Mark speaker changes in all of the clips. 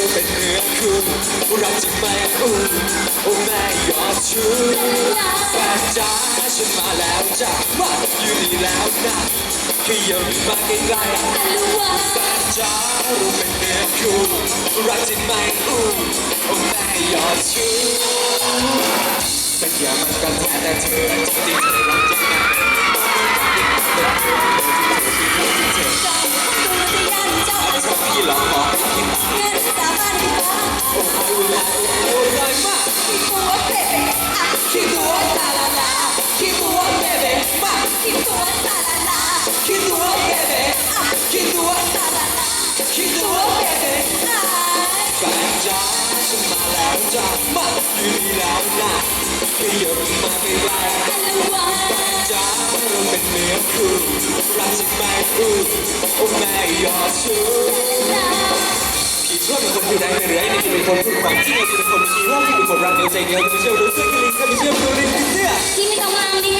Speaker 1: เราเป็นเนื้อคู่รักจริงไหมอู้โอ้แม่ยอดชูแฟนจ๋าฉันมาแล้วจ้ะว่าอยู่นี่แล้วนะขยับมาใกล้ๆ
Speaker 2: อะไรวะ
Speaker 1: แฟนจ๋าเราเป็นเนื้อคู่รักจริงไหมอู้โอ้แม่ยอดชูเป็นอย่างมันกันแท้แต่เธอจริงๆเธอรักจริงไหม
Speaker 2: เจ้าตัว
Speaker 1: ค
Speaker 2: น
Speaker 1: พูดความจริงเราเป็นคนชีว่าพี่เป็นคนรักเดียวใจเดียวไม่เชื่อรู้สึกลิงก็ไม่เชื่อรู้ลิงเชื่อ
Speaker 2: ที่ไม่ต้องมางดิงนา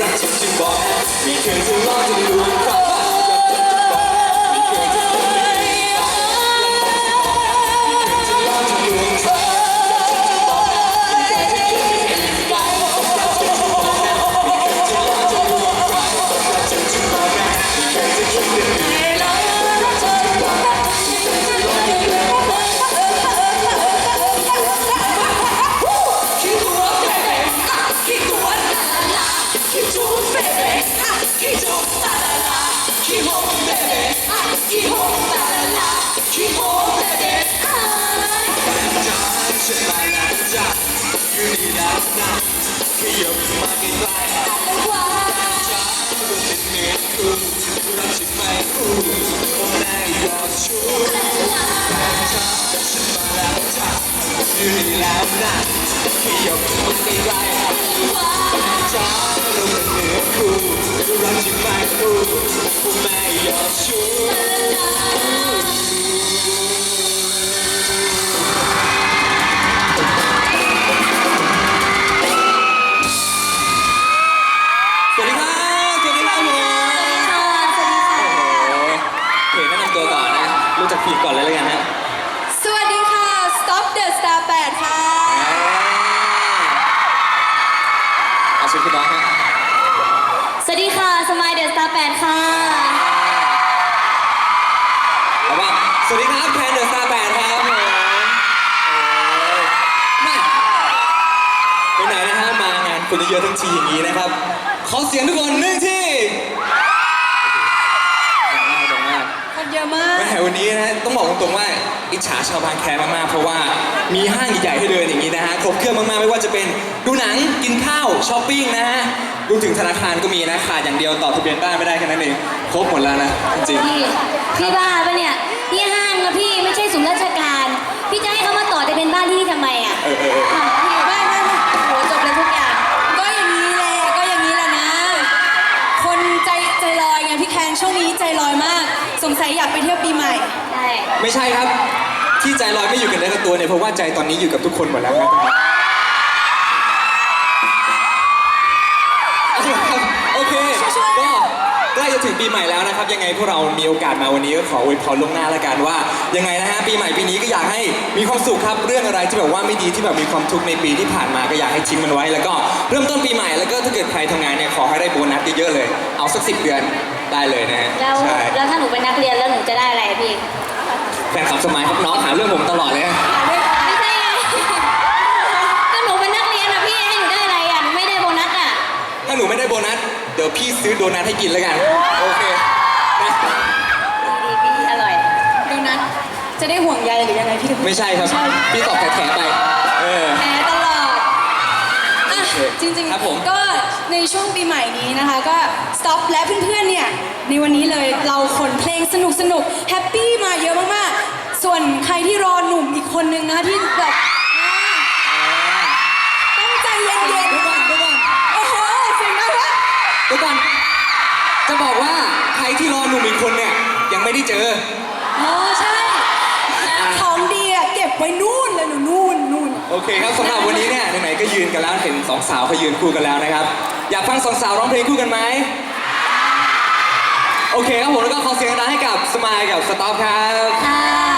Speaker 2: รักจ
Speaker 1: ริงๆบอกไม่เคยจะรอจะลวงใค ยับมาใกล้ๆ
Speaker 2: อะไรวะ
Speaker 1: จ้าเราเป็นเนื้อคู่รักฉันไม่อู้โอ้แม่ยอดชูแต่ช้าฉันมาแล้วจ้าอยู่นี่แล้วนะขยับมาใกล้ๆจ้าเราเป็น รู้จักพีก่อนเลยแล้วกันฮะ
Speaker 2: สวัสดีค่ะ Stop the Star 8 ค่ะ
Speaker 1: เอาชื่อคุณน้องฮะ
Speaker 2: สวัสดีค่ะสมายเดอะสตาร์8ค่ะ
Speaker 1: เอาว่าสวัสดีครับแพนเดอะสตาร์แปดครับผมโอ้ยมาไปไหนนะฮะมางานคนเยอะๆทั้งทีอย่างนี้นะครับ ขอเสียงทุกคนหนึ่งที วันนี้นะต้องบอกตรงๆว่าอิจฉาชาวบางแคมากๆ เพราะว่ามีห้างใหญ่ๆให้เดินอย่างนี้นะฮะครบเครื่องมากๆ ไม่ว่าจะเป็นดูหนังกินข้าวช้อปปิ้งนะฮะรวมถึงธนาคารก็มีนะขาดอย่างเดียวต่อทะเบียนบ้านไม่ได้แค่นั้นเองครบหมดแล้วนะจริง
Speaker 2: พี่พี่บ้าปะเนี่ยพี่ห้างนะพี่ไม่ใช่ศูนย์ราชการ พี่จะให้เขามาต่อจะเป็นบ้านที่นี่ทำไมอะ
Speaker 1: เออเออเออ
Speaker 2: ง
Speaker 3: ช่วงนี้ใจลอยมาก สงสัยอยากไปเที่ยวปีใหม่
Speaker 2: ใช่
Speaker 1: ไม่ใช่ครับ ที่ใจลอยไม่อยู่กันเนื้อกับตัวเนี่ยเพราะว่าใจตอนนี้อยู่กับทุกคนหมดแล้วครับ จะถึงปีใหม่แล้วนะครับ ยังไงพวกเรามีโอกาสมาวันนี้ก็ขออวยพรล่วงหน้าแล้วกันว่า ยังไงนะฮะปีใหม่ปีนี้ก็อยากให้มีความสุขครับ เรื่องอะไรที่แบบว่าไม่ดีที่แบบมีความทุกข์ในปีที่ผ่านมาก็อยากให้ทิ้งมันไว้ แล้วก็เริ่มต้นปีใหม่แล้วก็ถ้าเกิดใครทำงานเนี่ยขอให้ได้โบนัสเยอะๆเลย เอาสักสิบเดือนได้เลยนะฮะ
Speaker 2: แล้ว
Speaker 1: ใช่
Speaker 2: แล้วถ้าหนูเป็นนักเรียนแล้วหนูจะได้อะไรอะพี่
Speaker 1: แฟนคลับสมัยครับน้องหาเรื่องผมตลอดเลยนะ
Speaker 2: ย
Speaker 1: วพี่ซื้อโดนัทให้กินแล้วกัน โอเคนะ
Speaker 2: ดีๆพี่อร่อย
Speaker 3: โดนัทจะได้ห่วงใยหรือยังไงพี่ถึง
Speaker 1: ไม่ใช่ครับ พี่ตอบแถๆไป เออ
Speaker 3: แพ้ตลอดอะจริง
Speaker 1: ครับผม
Speaker 3: ๆก็ในช่วงปีใหม่นี้นะคะ ก็สต็อปและเพื่อนๆเนี่ยในวันนี้เลยเราขนเพลงสนุกสนุกแฮปปี้มาเยอะมากๆ ส่วนใครที่รอหนุ่มอีกคนนึงนะคะที่แบบ
Speaker 1: ก่อนจะบอกว่าใครที่รอหนุ่มอีกคนเนี่ยยังไม่ได้เจอ
Speaker 3: อ๋อใช่ของดีอะเก็บไว้นู่นเลยหนูนู่นนู่น
Speaker 1: โอเคครับสำหรับวันนี้เนี่ยไหนๆก็ยืนกันแล้วเห็นสองสาวเขายืนคู่กันแล้วนะครับ อยากฟังสองสาวร้องเพลงคู่กันไหมโอเคครับผมแล้วก็ขอเสียงดังให้กับสมายกับสต็อปครับ
Speaker 2: ค่ะ